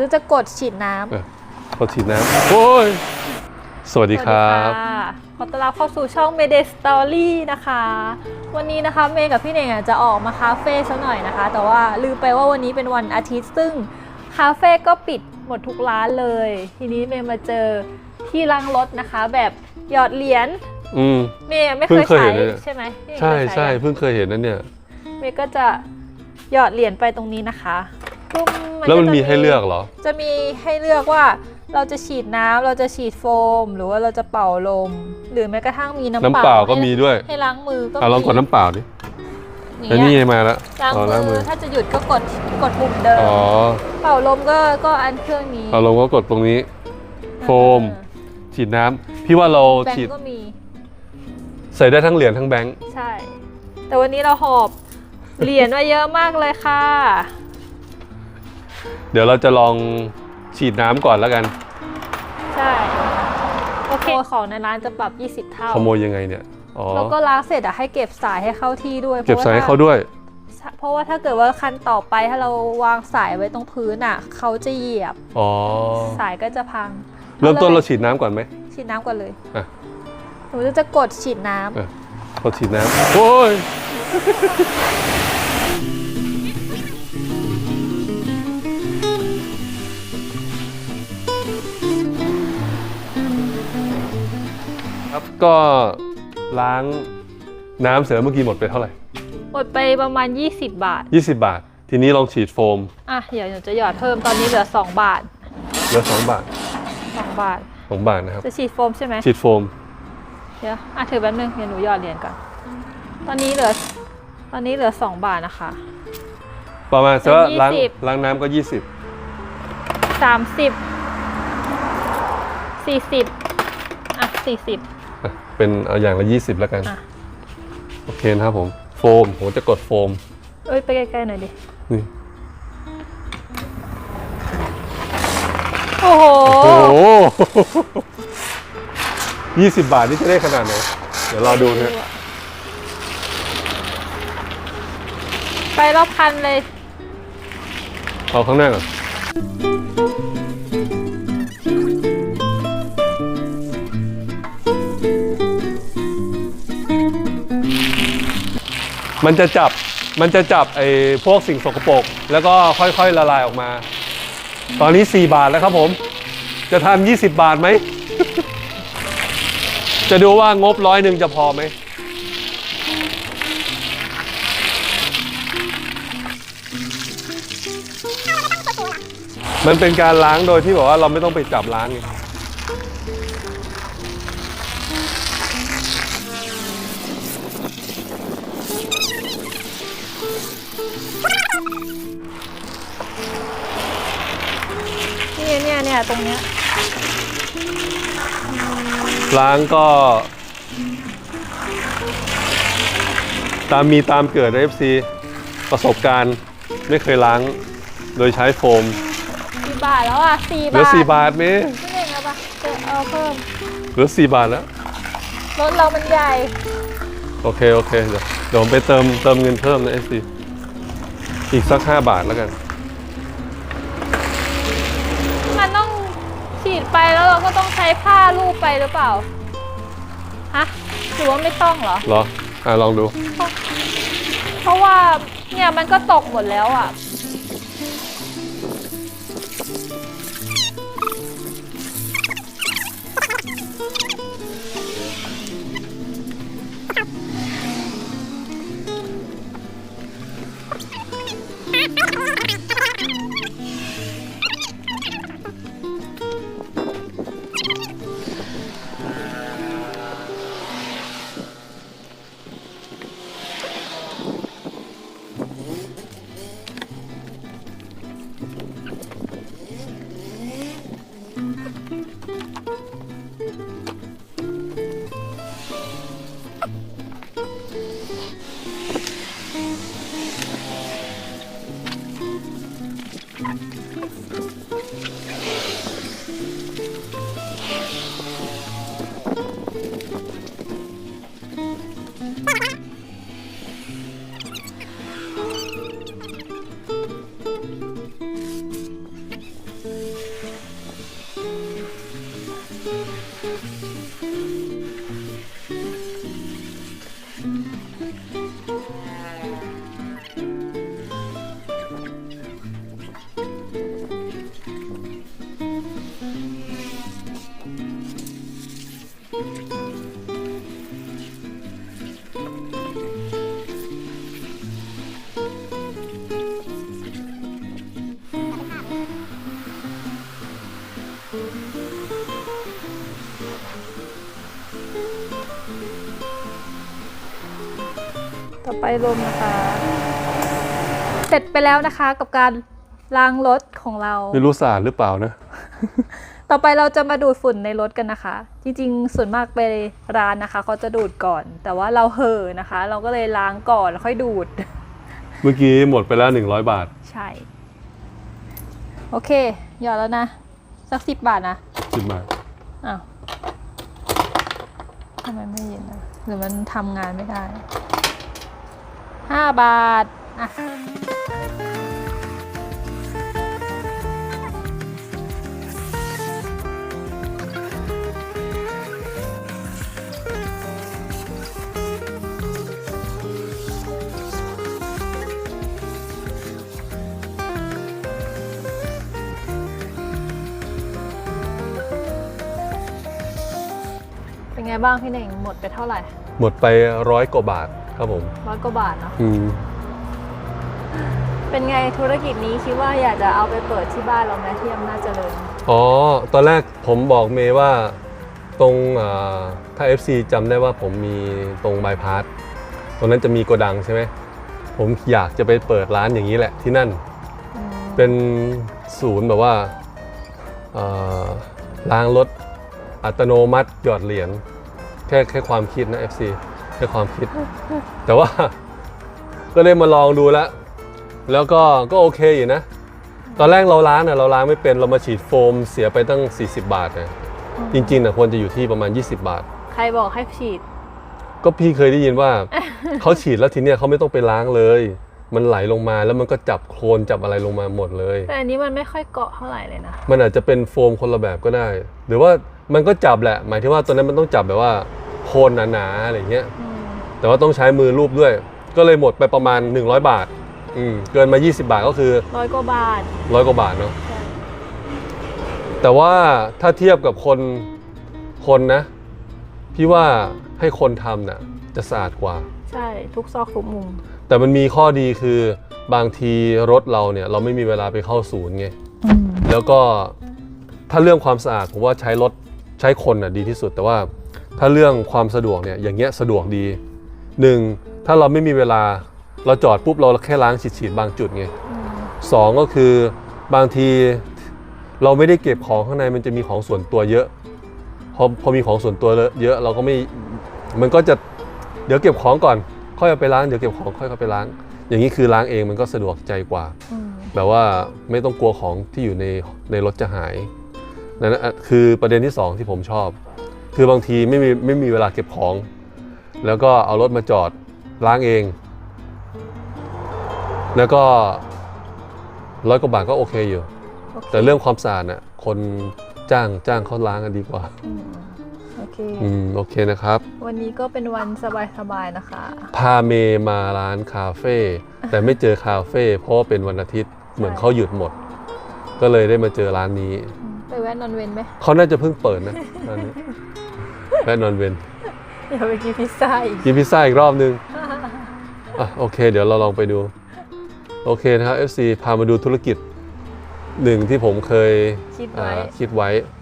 นูจะกดฉีดน้ำ เออพอฉีดน้ำโอ้ยสวัสดีครับ สวัสดีค่ะขอต้อนรับเข้าสู่ช่อง Mayday Story นะคะ วันนี้นะคะเมย์กับพี่เน่งอะจะออกมาคาเฟ่สักหน่อยนะคะ แต่ว่าลืมไปว่าวันนี้เป็นวันอาทิตย์ ซึ่งคาเฟ่ก็ปิดหมดทุกร้านเลย ทีนี้เมย์มาเจอที่ล้างรถนะคะ แบบหยอดเหรียญ อืม เมย์ไม่เพิ่เคงยเคยใช้เห็นเลยใช่ไหมพี่เน่งใช่เคยใช่อะเพิ่งเคยเห็นนั่นเนี่ย เมย์ก็จะหยอดเหรียญไปตรงนี้นะคะ ปุ๊บแล้วมันก็จะมีให้เลือกเหรอ จะมีให้เลือกว่าเราจะฉีดน้ำเราจะฉีดโฟม หรือว่าเราจะเป่าลม หรือแม้กระทั่งมีน้ำน้ำเปล่าก็ให้มีด้วย ให้ล้างมือก็อะลองกดน้ำเปล่าดิอย่างแล้วนี่เงี้ยมาแล้วล้างอ๋อล้างมืมืออถ้าจะหยุดก็กดกดปุ่มเดิมอ๋อเป่าลมก็ก็อันเครื่องนี้เอาลงก็กดตรงนี้ โฟม ฉีดน้ำพี่ว่าเราแบงฉีดก์ก็มีใส่ได้ทั้งเหรียญทั้งแบงค์ใช่ แต่วันนี้เราหอบเหรียญมาเยอะมากเลยค่ะ เดี๋ยวเราจะลองฉีดน้ำก่อนแล้วกัน ใช่โอเคของในร้านจะปรับ 20 เท่า ขโมยยังไงเนี่ย อ๋อ แล้วก็ล้างเสร็จอะให้เก็บสายให้เข้าที่ด้วยเก็บสายให้พระเขาด้วยถ้าเพราะว่าถ้าเกิดว่าคันต่อไปถ้าเราวางสายไว้ตรงพื้นอะเขาจะเหยียบ อ๋อ สายก็จะพัง เริ่มต้นอลเรายฉีดน้ำก่อนไหม ฉีดน้ำก่อนเลยอะ หนูจะกดฉีดน้ำ เออพอฉีดน้ำโอ้ย ก็ล้างน้ำเสร็จแล้วเมื่อกี้หมดไปเท่าไหร่ หมดไปประมาณ 20 บาท 20 บาท ทีนี้ลองฉีดโฟมอะเดี๋ยวหนูจะหยอดเพิ่มตอนนี้เหลือ 2 บาท เหลือ 2 บาท 2 บาท 2 บาทนะครับ จะฉีดโฟมใช่ไหมฉีดโฟม เดี๋ยวอะถือแป๊บนึงเดี๋ยวหนูหยอดเหรียญก่อน ตอนนี้เหลือ ตอนนี้เหลือ 2 บาทนะคะ ประมาณสักว่าล้างเป็น20 ล้างน้ำก็ 20 30 40อะ40อะ เป็นเอาอย่างละ 20 แล้วกัน อะ โอเคนะครับผมโฟมผมจะกดโฟม เอ้ยไปใกล้ๆหน่อยดิ นี่ โอ้โห โอ้โหยี่สิบบาทนี่จะได้ขนาดไหน เดี๋ยวรอดูนะ ไปรอบคันเลย เอาข้างหน้าก่อน มันจะจับมันจะจับไอ้พวกสิ่งสกปรกแล้วก็ค่อยๆละลายออกมา ตอนนี้ 4 บาทแล้วครับผม จะทำ20 บาทไหม จะดูว่างบร้อยหนึ่งจะพอไหมมันเป็นการล้างโดยที่แบบว่าเราไม่ต้องไปจับล้างไง เนี่ยเนี่ยเนี่ยตรงเนี้ยล้างก็ ตามมีตามเกิดนะ FC ประสบการณ์ไม่เคยล้าง โดยใช้โฟมกี่บาทแล้วอะสี่เหลืบาอทสี่บาทไหมไม่เล่นแล้วปะจะเอาเพิ่มเหลือสี่บาทแล้ว รถเรามันใหญ่ โอเค โอเค เดี๋ยวเดี๋ยวผมไปเติมเติมเงินเพิ่มนะ FC อีกสักห้าบาทแล้วกัน มันต้องฉีดไปแล้วเราก็ต้องใช้ผ้าลูบไปหรือเปล่า ฮะหรือว่าไม่ต้องเหรอ เหรอ อะ ลองดู เพราะว่าเนี่ยมันก็ตกหมดแล้วอะ ต่อไปลมนะคะ เสร็จไปแล้วนะคะกับการล้างรถของเรา ไม่รู้สารหรือเปล่านะ ต่อไปเราจะมาดูดฝุ่นในรถกันนะคะ จริงๆ ส่วนมากไปร้านนะคะเขาจะดูดก่อน แต่ว่าเราเห่อนะคะ เราก็เลยล้างก่อนค่อยดูด เมื่อกี้หมดไปแล้วหนึ่งร้อยบาท ใช่ โอเค หยอดแล้วนะ สักสิบบาทนะ10บาทอ้าวทำไมไม่เย็นนะหรือมันทำงานไม่ได้ห้าบาทอะ ไงบ้างพี่เน่งหมดไปเท่าไหร่ หมดไปร้อยกว่าบาทครับผมร้อยกว่าบาทเนาะอืมเป็นไงธุรกิจนี้คิดว่าอยากจะเอาไปเปิดที่บ้านเราไหมที่อำนาจเจริญอ๋อ ตอนแรกผมบอกเมย์ว่าตรงอ่าถ้า FC จำได้ว่าผมมีตรงบายพาสตรงนั้นจะมีโกดังใช่ไหมผมอยากจะไปเปิดร้านอย่างนี้แหละที่นั่นอืมเป็นศูนย์แบบว่าเอ่อล้างรถอัตโนมัติหยอดเหรียญแค่แค่ความคิดนะ FC แค่ความคิด แต่ว่า ก็ได้มาลองดูแล้ว แล้วก็ก็โอเคอยู่นะ ตอนแรกเราล้างเนี่ยเราล้างไม่เป็นเรามาฉีดโฟมเสียไปตั้ง 40 บาทนะจริงๆนะควรจะอยู่ที่ประมาณ 20 บาท ใครบอกให้ฉีด ก็พี่เคยได้ยินว่า เขาฉีดแล้วทีเนี้ยเขาไม่ต้องไปล้างเลย มันไหลลงมาแล้วมันก็จับโคลนจับอะไรลงมาหมดเลย แต่อันนี้มันไม่ค่อยเกาะเท่าไหร่เลยนะ มันอาจจะเป็นโฟมคนละแบบก็ได้ หรือว่ามันก็จับแหละ หมายถึงว่าตัวนั้นมันต้องจับแบบว่า โคนหนาๆอะไรเงี้ยอืมแต่ว่าต้องใช้มือรูปด้วย ก็เลยหมดไปประมาณ 100 บาท อืมเกินมา 20 บาทก็คือร้อยกว่าบาทร้อยกว่าบาทเนาะ ใช่แต่ว่าถ้าเทียบกับคนคนนะ พี่ว่าให้คนทำน่ะจะสะอาดกว่า ใช่ทุกซอกทุกมุม แต่มันมีข้อดีคือบางทีรถเราเนี่ย เราไม่มีเวลาไปเข้าศูนย์ไงอืมแล้วก็ถ้าเรื่องความสะอาดผมว่าใช้รถใช้คนน่ะดีที่สุด แต่ว่า ถ้าเรื่องความสะดวกเนี่ยอย่างเงี้ยสะดวกดีหนึ่งถ้าเราไม่มีเวลาเราจอดปุ๊บเราแค่ล้างฉีดๆบางจุดไงอืมสองก็คือบางทีเราไม่ได้เก็บของข้างในมันจะมีของส่วนตัวเยอะ พอพอมีของส่วนตัวเยอะเราก็ไม่มันก็จะเดี๋ยวเก็บของก่อน ค่อยเอาไปล้างเดี๋ยวเก็บของค่อยเอาไปล้าง อย่างนี้คือล้างเองมันก็สะดวกใจกว่าอืมแบบว่าไม่ต้องกลัวของที่อยู่ในในรถจะหายนั่นนะคือประเด็นที่สองที่ผมชอบ คือบางทีไม่มีไม่มีเวลาเก็บของ แล้วก็เอารถมาจอดล้างเอง แล้วก็ร้อยกว่าบาทก็โอเคอยู่โอเคแต่เรื่องความสะอาดน่ะคนจ้างจ้างเขาล้างกันดีกว่า อืมโอเค อืมโอเคนะครับ วันนี้ก็เป็นวันสบายๆนะคะ พาเมย์มาร้านคาเฟ่แต่ไม่เจอคาเฟ่เพราะว่าเป็นวันอาทิตย์เหมือนเขาหยุดหมด ก็เลยได้มาเจอร้านนี้ อืมไปแวะนอนเวนไหมเขาน่าจะเพิ่งเปิดนะร้านนี้แวะนอนเวนเดี๋ยวไปกินพิซซ่าอีกกินพิซซ่าอีกรอบนึงอะโอเค เดี๋ยวเราลองไปดู โอเคนะครับ FC พามาดูธุรกิจหนึ่งที่ผมเคยคิดอ่าไว้คิดไว้โอเค